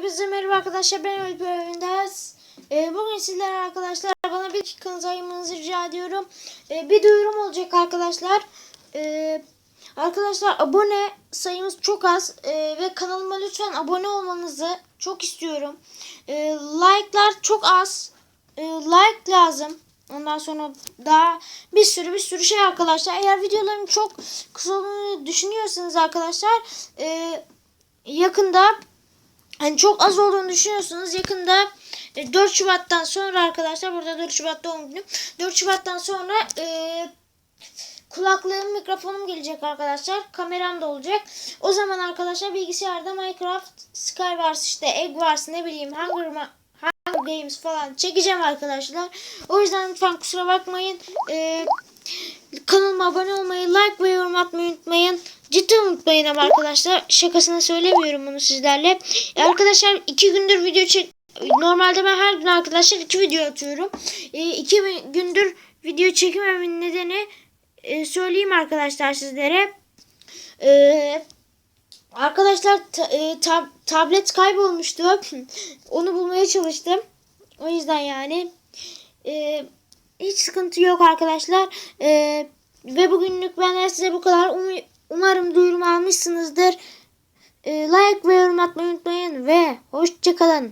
Hepinize merhaba arkadaşlar ben Ölpü Övündez. Ee, bugün sizlere arkadaşlar bana bir dakikanızı ayırmanızı rica ediyorum. Ee, bir duyurum olacak arkadaşlar. Ee, arkadaşlar abone sayımız çok az. Ee, ve kanalıma lütfen abone olmanızı çok istiyorum. Ee, like'lar çok az. Like lazım. Ondan sonra daha bir sürü bir sürü şey arkadaşlar. Eğer videolarım çok kısa olduğunu düşünüyorsanız arkadaşlar yakında hani çok az olduğunu düşünüyorsunuz. Yakında e, 4 Şubat'tan sonra arkadaşlar burada 4 Şubat doğum günüm. 4 Şubat'tan sonra e, kulaklığım, mikrofonum gelecek arkadaşlar. Kameram da olacak. O zaman arkadaşlar bilgisayarda Minecraft, Skywars işte Egg Wars ne bileyim Hunger, Hunger Games falan çekeceğim arkadaşlar. O yüzden lütfen kusura bakmayın. E, kanalıma abone olmayı, Cidden unutmayın ama arkadaşlar. Şakasına söylemiyorum bunu sizlerle. E, arkadaşlar iki gündür video çek... Normalde ben her gün arkadaşlar iki video atıyorum. E, iki gündür video çekememin nedeni e, söyleyeyim arkadaşlar sizlere. E, arkadaşlar ta- e, tab- tablet kaybolmuştu. Onu bulmaya çalıştım. O yüzden yani. E, hiç sıkıntı yok arkadaşlar. Ee, ve bugünlük benden size bu kadar. Um- umarım duyurumu almışsınızdır. Ee, like ve yorum atmayı unutmayın ve hoşçakalın.